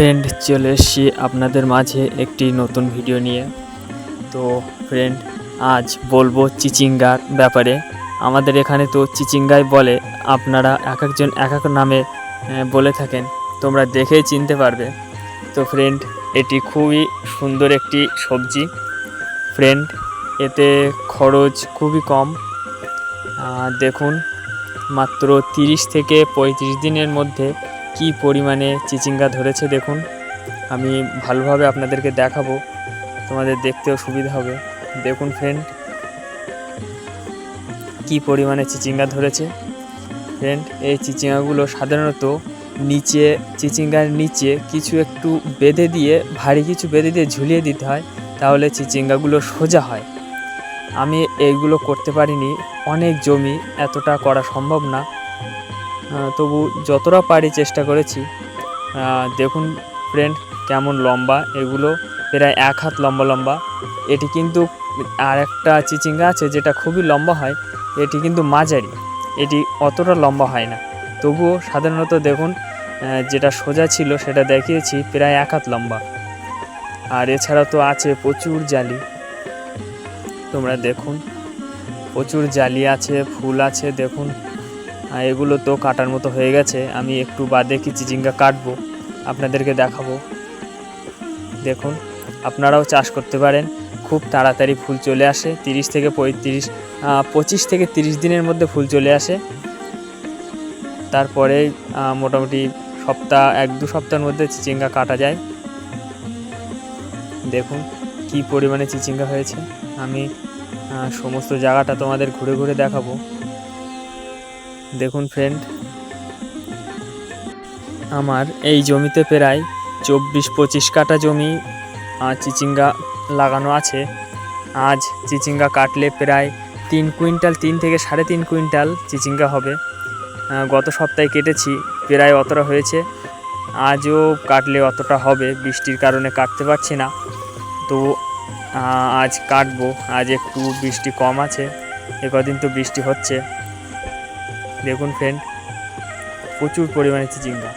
Friend চলে এসেছি আপনাদের মাঝে একটি নতুন ভিডিও নিয়ে। তো ফ্রেন্ড আজ বলব চিচিঙ্গার ব্যাপারে। আমাদের এখানে তো চিচিঙ্গাই বলে, আপনারা এক একজন এক এক নামে বলে থাকেন। তোমরা দেখেই চিনতে পারবে। তো ফ্রেন্ড এটি খুবই সুন্দর একটি সবজি। ফ্রেন্ড এতে খরচ খুবই কম। দেখুন মাত্র তিরিশ থেকে পঁয়ত্রিশ দিনের মধ্যে কি পরিমাণে চিচিঙ্গা ধরেছে দেখুন। আমি ভালোভাবে আপনাদেরকে দেখাবো। তোমাদের দেখতেও সুবিধা হবে। দেখুন ফ্রেন্ড কি পরিমাণে চিচিঙ্গা ধরেছে। ফ্রেন্ড এই চিচিঙ্গাগুলো সাধারণত নিচে, চিচিঙ্গার নিচে কিছু একটু বেঁধে দিয়ে, ভারী কিছু বেঁধে দিয়ে ঝুলিয়ে দিতে হয়, তাহলে চিচিঙ্গাগুলো সোজা হয়। আমি এইগুলো করতে পারিনি। অনেক জমি এতটা করা সম্ভব না। তবু যতটা পারি চেষ্টা করেছি। দেখুন ফ্রেন্ড কেমন লম্বা। এগুলো প্রায় এক হাত লম্বা লম্বা। এটি কিন্তু আর একটা চিচিঙ্গা আছে যেটা খুবই লম্বা হয়। এটি কিন্তু মাঝারি। এটি অতটা লম্বা হয় না। তবুও সাধারণত দেখুন যেটা সোজা ছিল সেটা দেখিয়েছি, প্রায় এক হাত লম্বা। আর এছাড়া তো আছে প্রচুর জালি। তোমরা দেখুন। প্রচুর জালি আছে, ফুল আছে, দেখুন। এগুলো তো কাটার মতো হয়ে গেছে। আমি একটু বাদে কি চিচিঙ্গা কাটবো, আপনাদেরকে দেখাবো। দেখুন, আপনারাও চাষ করতে পারেন। খুব তাড়াতাড়ি ফুল চলে আসে। তিরিশ থেকে পঁয়ত্রিশ পঁচিশ থেকে তিরিশ দিনের মধ্যে ফুল চলে আসে। তারপরে মোটামুটি সপ্তাহ, এক দু সপ্তাহের মধ্যে চিচিঙ্গা কাটা যায়। দেখুন কি পরিমাণে চিচিঙ্গা হয়েছে? আমি সমস্ত জায়গাটা তোমাদের ঘুরে ঘুরে দেখাবো। দেখুন ফ্রেন্ড আমার এই জমিতে প্রায় চব্বিশ পঁচিশ কাটা জমি চিচিঙ্গা লাগানো আছে। আজ চিচিঙ্গা কাটলে প্রায় তিন কুইন্টাল, তিন থেকে সাড়ে তিন কুইন্টাল চিচিঙ্গা হবে। গত সপ্তাহে কেটেছি, প্রায় অতটা হয়েছে। আজও কাটলে অতটা হবে, বৃষ্টির কারণে কাটতে পারছি না। তো আজ কাটবো। আজ একটু বৃষ্টি কম আছে। এ কদিন তো বৃষ্টি হচ্ছে। দেখুন ফ্রেন্ড প্রচুর পরিমাণে চিচিঙ্গা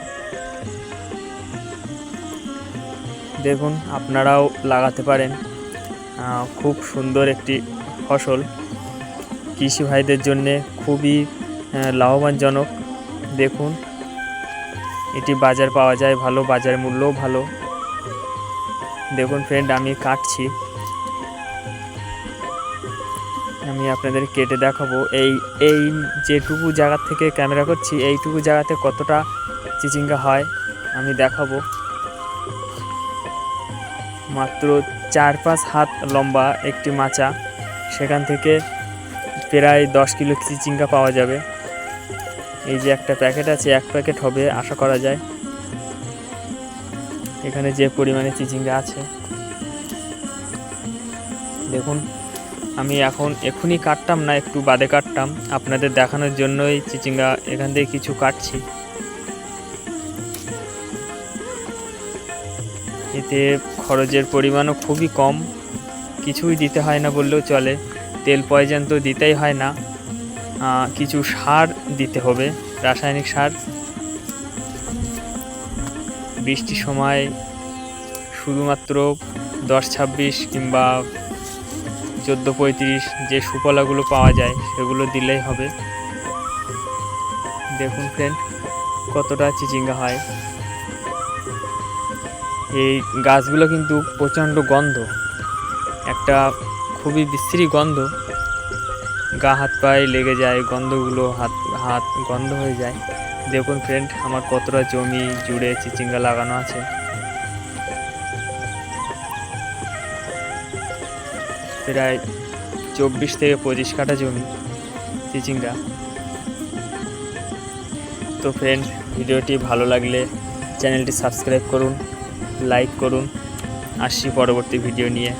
দেখুন, আপনারাও লাগাতে পারেন। খুব সুন্দর একটি ফসল। কৃষি ভাইদের জন্যে খুবই লাভবানজনক। দেখুন, এটি বাজার পাওয়া যায় ভালো, বাজার মূল্যও ভালো। দেখুন ফ্রেন্ড আমি কাটছি। আমি আপনাদের কেটে দেখাবো। এই এই যেটুকু জায়গা থেকে ক্যামেরা করছি, এইটুকু জায়গাতে কতটা চিচিঙ্গা হয়, আমি দেখাবো। মাত্র চার পাঁচ হাত লম্বা একটি মাচা, সেখান থেকে প্রায় দশ কিলো চিচিঙ্গা পাওয়া যাবে। এই যে একটা প্যাকেট আছে, এক প্যাকেট হবে, আশা করা যায়। এখানে যে পরিমাণে চিচিঙ্গা আছে। দেখুন, আমি এখন এখনই কাটতাম না, একটু বাদে কাটতাম। আপনাদের দেখানোর জন্যই চিচিঙ্গা এখান থেকে কিছু কাটছি। এতে খরচের পরিমাণও খুবই কম। কিছুই দিতে হয় না বললেও চলে। তেল পয়জন তো দিতেই হয় না। কিছু সার দিতে হবে, রাসায়নিক সার। বৃষ্টির সময় শুধুমাত্র দশ ছাব্বিশ কিংবা চোদ্দ পঁয়ত্রিশ যে সুফলাগুলো পাওয়া যায়, সেগুলো দিলেই হবে। দেখুন ফ্রেন্ড কতটা চিচিঙ্গা হয়। এই গাছগুলো কিন্তু প্রচণ্ড গন্ধ। একটা খুবই বিশ্রী গন্ধ। গা হাত পায়ে লেগে যায়, গন্ধগুলো হাত হাত গন্ধ হয়ে যায়। দেখুন ফ্রেন্ড আমার কতটা জমি জুড়ে চিচিঙ্গা লাগানো আছে। প্রায় চব্বিশ থেকে পঁচিশ কাঠা জমি চিচিঙ্গা। তো ফ্রেন্ড ভিডিওটি ভালো লাগলে চ্যানেলটি সাবস্ক্রাইব করুন লাইক করুন, আসছি পরবর্তী ভিডিও নিয়ে।